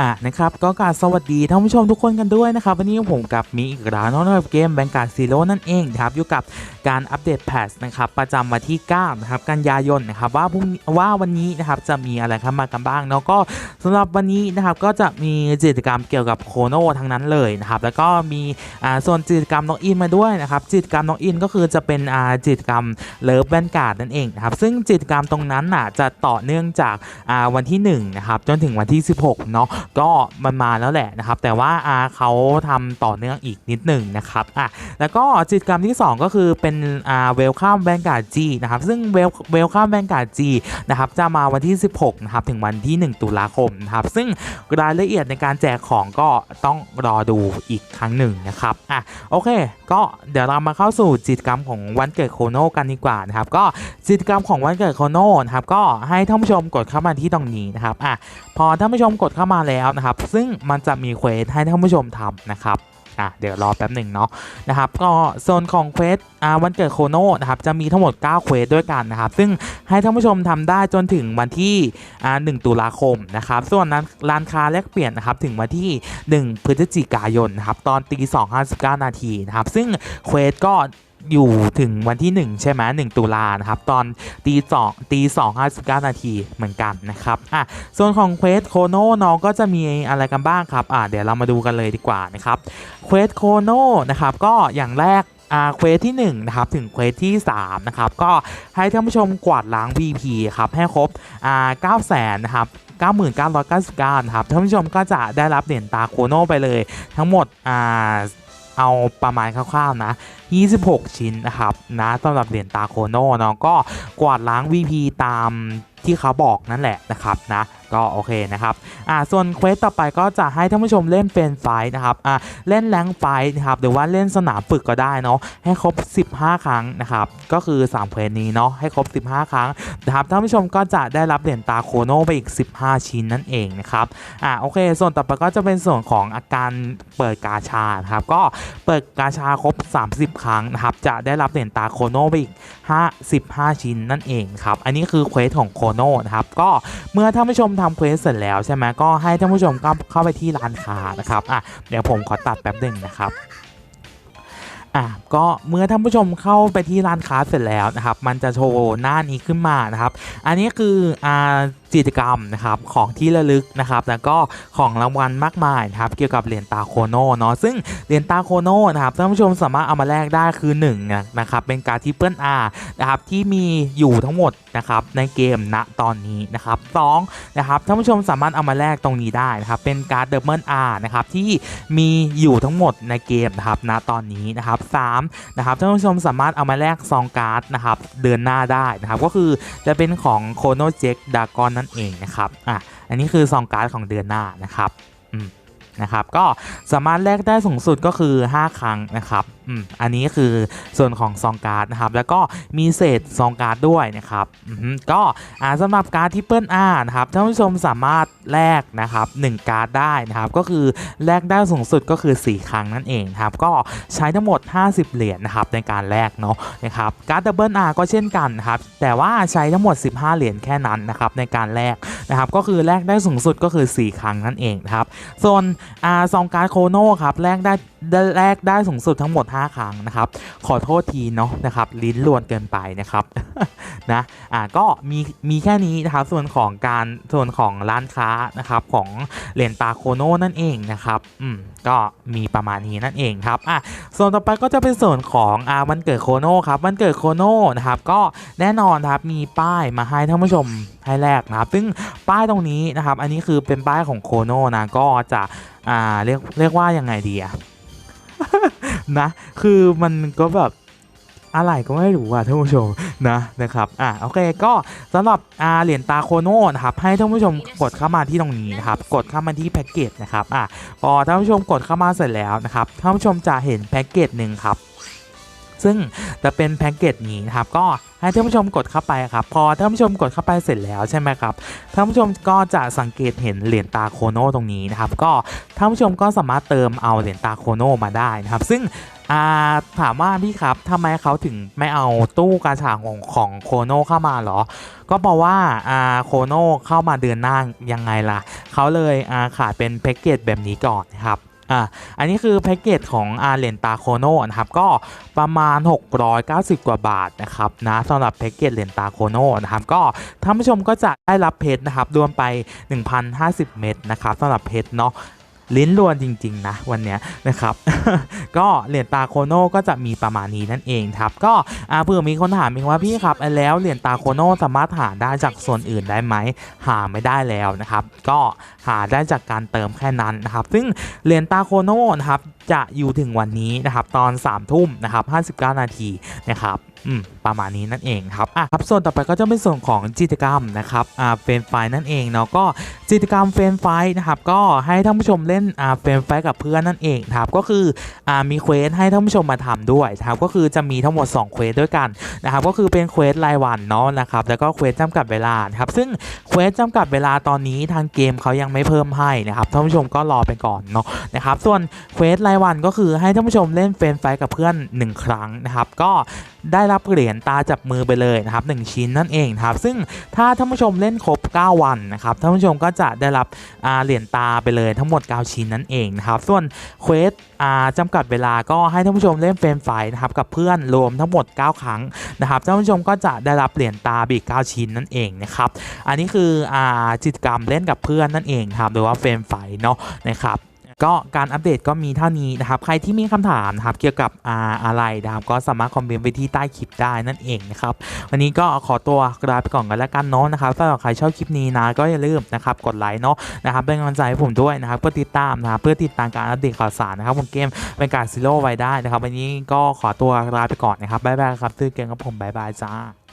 อะนะครับก็กาสวัสดีท่านผู้ชมทุกคนกันด้วยนะครับวันนี้ผมกับมีอีกร้านนองกับเกมแบงการซีโร่นั่นเองครับอยู่กับการอัปเดตแพทนะครับประจำวันที่9นะครับกันยายนนะครับว่าพรุ่งว่าวันนี้นะครับจะมีอะไรเข้ามากันบ้างเนาะก็สำหรับวันนี้นะครับก็จะมีกิจกรรมเกี่ยวกับโคโนทั้งนั้นเลยนะครับแล้วก็มีอ่าส่วนกิจกรรมน้องอินมาด้วยนะครับกิจกรรมน้องอินก็คือจะเป็นอ่ากิจกรรมเลิฟแบนการ์ดนั่นเองนะครับซึ่งกิจกรรมตรงนั้นน่ะจะต่อเนื่องจากอ่าวันที่1นะครับจนถึงวันที่ 16เนาะก็มันมาแล้วแหละนะครับ แต่ว่าอาเขาทำต่อเนื่องอีกนิดหนึ่งนะครับอะแล้วก็กิจกรรมที่ 2 ก็คือเป็นอ่าเวลคัมแบงการ์จีนะครับซึ่งเวลเวลคัมแบงการ์จีนะครับจะมาวันที่ 16นะครับถึงวันที่ 1 ตุลาคมนะครับซึ่งรายละเอียดในการแจกของก็ต้องรอดูอีกครั้งหนึ่งนะครับอะโอเค ก็เดี๋ยวเรามาเข้าสู่กิจกรรมของวันเกิดโคโนกันดีกว่านะครับก็กิจกรรมของวันเกิดโคโนนะครับก็ให้ท่านผู้ชมกดเข้ามาที่ตรงนี้นะครับอะพอท่านผู้ชมกดเข้ามาแล้วนะครับ ซึ่งมันจะมีเควสให้ท่านผู้ชมทำนะครับอะเดี๋ยวรอแป๊บหนึ่งเนาะนะครับก็โซนของเควสอ่าวันเกิดโคโนนะครับจะมีทั้งหมด 9 เควสด้วยกันนะครับ ซึ่งให้ท่านผู้ชมทำได้จนถึงวันที่อ่า1ตุลาคมนะครับ ส่วนนั้นร้านค้าแลกเปลี่ยนนะครับถึงวันที่ 1 พฤศจิกายนนะครับตอนตี2.59นาทีนะครับ ซึ่งเควสก็ อยู่ถึงวันที่ 1 ใช่ไหม1ตุลานะครับตอนตีสองตีสองห้าสิบเก้านาทีเหมือนกันนะครับอะส่วนของเควสโคโนน้องก็จะมีอะไรกันบ้างครับอะเดี๋ยวเรามาดูกันเลยดีกว่านะครับเควสโคโนนะครับก็อย่างแรกอ่าเควสที่1นะครับถึงเควสที่3นะครับก็ให้ท่านผู้ชมกวาดล้าง VP ครับให้ครบอ่า9แสนนะครับ9999นะครับท่านผู้ชมก็จะได้รับเหรียญตาโคโนไปเลยทั้งหมดอ่า เอาประมาณคร่าวๆนะ 26 ชิ้นนะครับนะสำหรับเหรียญตาโคโน่เนาะก็กวาดล้าง VP ตาม ที่เขาบอกนั่นแหละนะครับนะก็โอเคนะครับอ่าส่วนเควสต่อไปก็จะให้ท่านผู้ชมเล่นเป็นไฟนะครับอ่าเล่นแรงไฟนะครับหรือว่าเล่นสนามฝึกก็ได้เนาะให้ครบ 15 ครั้งนะครับก็คือ3เควสนี้เนาะให้ครบ 15 ครั้งนะครับท่านผู้ชมก็จะได้รับเหรียญตาโคโนไปอีก 15 ชิ้นนั่นเองนะครับอ่าโอเค ส่วนต่อไปก็จะเป็นส่วนของอาการเปิดกาชาครับก็เปิดกาชาครบ 30 ครั้งนะครับจะได้รับเหรียญตาโคโนไปอีก55ชิ้นนั่นเองครับอันนี้คือเควสของโคโนนะครับก็เมื่อท่านผู้ชมทำเควสเสร็จแล้วใช่ไหมก็ให้ท่านผู้ชมก็เข้าไปที่ร้านค้านะครับอะเดี๋ยวผมขอตัดแป๊บหนึ่งนะครับอะก็เมื่อท่านผู้ชมเข้าไปที่ร้านค้าเสร็จแล้วนะครับ มันจะโชว์หน้านี้ขึ้นมานะครับ อันนี้คืออ่ากิจกรรมนะครับของที่ระลึกนะครับแล้วก็ของรางวัลมากมายนะครับเกี่ยวกับเหรียญตาโคโนเนาะซึ่งเหรียญตาโคโนนะครับท่านผู้ชมสามารถเอามาแลกได้คือ1นี่ยนะครับเป็นการที่เปิ้ลอานะครับที่มีอยู่ทั้งหมดนะครับในเกมณตอนนี้นะครับสองนะครับท่านผู้ชมสามารถเอามาแลกตรงนี้ได้นะครับเป็นการ์ดเดอร์เบิลอาร์นะครับที่มีอยู่ทั้งหมดในเกมนะครับณตอนนี้นะครับสามนะครับท่านผู้ชมสามารถเอามาแลกซองการ์ดนะครับเดือนหน้าได้นะครับก็คือจะเป็นของโคโนเจ็กดากอนนั่นเองนะครับอะอันนี้คือซองการ์ดของเดือนหน้านะครับอืม นะครับ ก็สามารถแลกได้สูงสุดก็คือ 5 ครั้งนะครับอืมอันนี้คือส่วนของซองการ์ดนะครับ แล้วก็มีเศษซองการ์ดด้วยนะครับอืมก็อ่าสำหรับการ์ดที่เปิ้ลอานะครับท่านผู้ชมสามารถแลกนะครับ1การ์ดได้นะครับ ก็คือแลกได้สูงสุดก็คือ 4 ครั้งนั่นเองครับ ก็ใช้ทั้งหมด 50 เหรียญนะครับในการแลกเนาะนะครับการ์ดดับเบิลอาก็เช่นกันนะครับ แต่ว่าใช้ทั้งหมด 15 เหรียญแค่นั้นนะครับในการแลก นะครับก็คือแลกได้สูงสุดก็คือ 4 ครั้งนั่นเองครับส่วนอ่าซองการโคโน่ครับแลกได้ได้แลกได้สูงสุดทั้งหมด 5 ครั้งนะครับขอโทษทีเนาะนะครับลิ้นลวนเกินไปนะครับ นะอ่าก็มีมีแค่นี้นะครับส่วนของการส่วนของร้านค้านะครับของเหรียญตาโคโน่นั่นเองนะครับอืมก็มีประมาณนี้นั่นเองครับอะส่วนต่อไปก็จะเป็นส่วนของอ่าวันเกิดโคโน่ครับวันเกิดโคโน่นะครับก็แน่นอนครับมีป้ายมาให้ท่านผู้ชมให้แลกนะครับ ซึ่งป้ายตรงนี้นะครับ อันนี้คือเป็นป้ายของโคโน่นะก็จะอ่าเรียกเรียกว่ายังไงดีอะนะคือมันก็แบบ อะไรก็ไม่รู้อะท่านผู้ชมนะนะครับอะโอเคก็สำหรับอ่าเหรียญตาโคโน่นะครับให้ท่านผู้ชมกดเข้ามาที่ตรงนี้นะครับกดเข้ามาที่แพ็กเกจนะครับอะพอท่านผู้ชมกดเข้ามาเสร็จแล้วนะครับท่านผู้ชมจะเห็นแพ็กเกจหนึ่งครับ ซึ่งจะเป็นแพ็กเกจนี้นะครับก็ให้ท่านผู้ชมกดเข้าไปครับพอท่านผู้ชมกดเข้าไปเสร็จแล้วใช่ไหมครับท่านผู้ชมก็จะสังเกตเห็นเหรียญตาโคโน่ตรงนี้นะครับก็ท่านผู้ชมก็สามารถเติมเอาเหรียญตาโคโน่มาได้นะครับ ซึ่งาถามว่าพี่ครับทำไมเขาถึงไม่เอาตู้กาชาของของโคโนเข้ามาเหรอ ก็เพราะว่าอาโคโนเข้ามาเดือนหน้ายังไงล่ะ เขาเลยาขาดเป็นแพ็กเกจแบบนี้ก่อนนะครับ อ่าอันนี้คือแพ็กเกจของอาเลนตาโคโนนะครับ ก็ประมาณ 690 กว่าบาทนะครับนะสำหรับแพ็กเกจเลนตาโคโนนะครับ ก็ท่านผู้ชมก็จะได้รับเพชรนะครับรวมไป 1,050 เม็ดนะครับสำหรับเพชรเนาะ ลิ้นรวนจริง ๆ นะ วันเนี้ยนะครับ ก็เหรียญตาโคโน่ก็จะมีประมาณนี้นั่นเองครับ ก็เผื่อมีคนถามอีกว่าพี่ครับแล้วเหรียญตาโคโน่สามารถหาได้จากส่วนอื่นได้ไหมหาไม่ได้แล้วนะครับ ก็หาได้จากการเติมแค่นั้นนะครับ ซึ่งเหรียญตาโคโน่นะครับจะอยู่ถึงวันนี้นะครับ ตอน3ามทุ่มนะครับ59 นาทีนะครับ ประมาณนี้นั่นเองครับอะครับส่วนต่อไปก็จะเป็นส่วนของกิจกรรมนะครับอ่าเฟรนไฟนั่นเองเนาะก็กิจกรรมเฟรนไฟนะครับก็ให้ท่านผู้ชมเล่นอ่าเฟรนไฟกับเพื่อนนั่นเองครับก็คืออ่ามีเควสให้ท่านผู้ชมมาทำด้วยครับก็คือจะมีทั้งหมด2เควสด้วยกันนะครับก็คือเป็นเควสรายวันเนาะนะครับแล้วก็เควสจำกัดเวลาครับซึ่งเควสจำกัดเวลาตอนนี้ทางเกมเขายังไม่เพิ่มให้นะครับท่านผู้ชมก็รอไปก่อนเนาะนะครับส่วนเควสรายวันก็คือให้ท่านผู้ชมเล่นเฟรนไฟกับเพื่อน 1 ครั้งนะครับก็ได้รับเหรียญตาจับมือไปเลยนะครับ1ชิ้นนั่นเองครับซึ่งถ้าท่านผู้ชมเล่นครบ 9 วันนะครับท่านผู้ชมก็จะได้รับเหรียญตาไปเลยทั้งหมด 9 ชิ้นนั่นเองนะครับส่วนเควสจำกัดเวลาก็ให้ท่านผู้ชมเล่นเฟรมไฟนะครับกับเพื่อนรวมทั้งหมด 9 ครั้งนะครับท่านผู้ชมก็จะได้รับเหรียญตาบีก9ชิ้นนั่นเองนะครับอันนี้คือกิจกรรมเล่นกับเพื่อนนั่นเองครับหรือว่าเฟรมไฟเนาะนะครับ ก็การอัปเดตก็มีเท่านี้นะครับ ใครที่มีคำถามนะครับเกี่ยวกับอาอะไรนะครับก็สามารถคอมเมนต์ไปที่ใต้คลิปได้นั่นเองนะครับ วันนี้ก็ขอตัวลาไปก่อนกันแล้วกันเนาะนะครับถ้าใครชอบคลิปนี้นะก็อย่าลืมนะครับกดไลค์เนาะนะครับเป็นกำลังใจให้ผมด้วยนะครับก็ติดตามนะครับเพื่อติดตามการอัปเดตข่าวสารนะครับของเกมเป็นการซีโร่ไว้ได้นะครับ วันนี้ก็ขอตัวลาไปก่อนนะครับบ๊ายบายครับซื้อเกมกับผมบ๊ายบายจ้า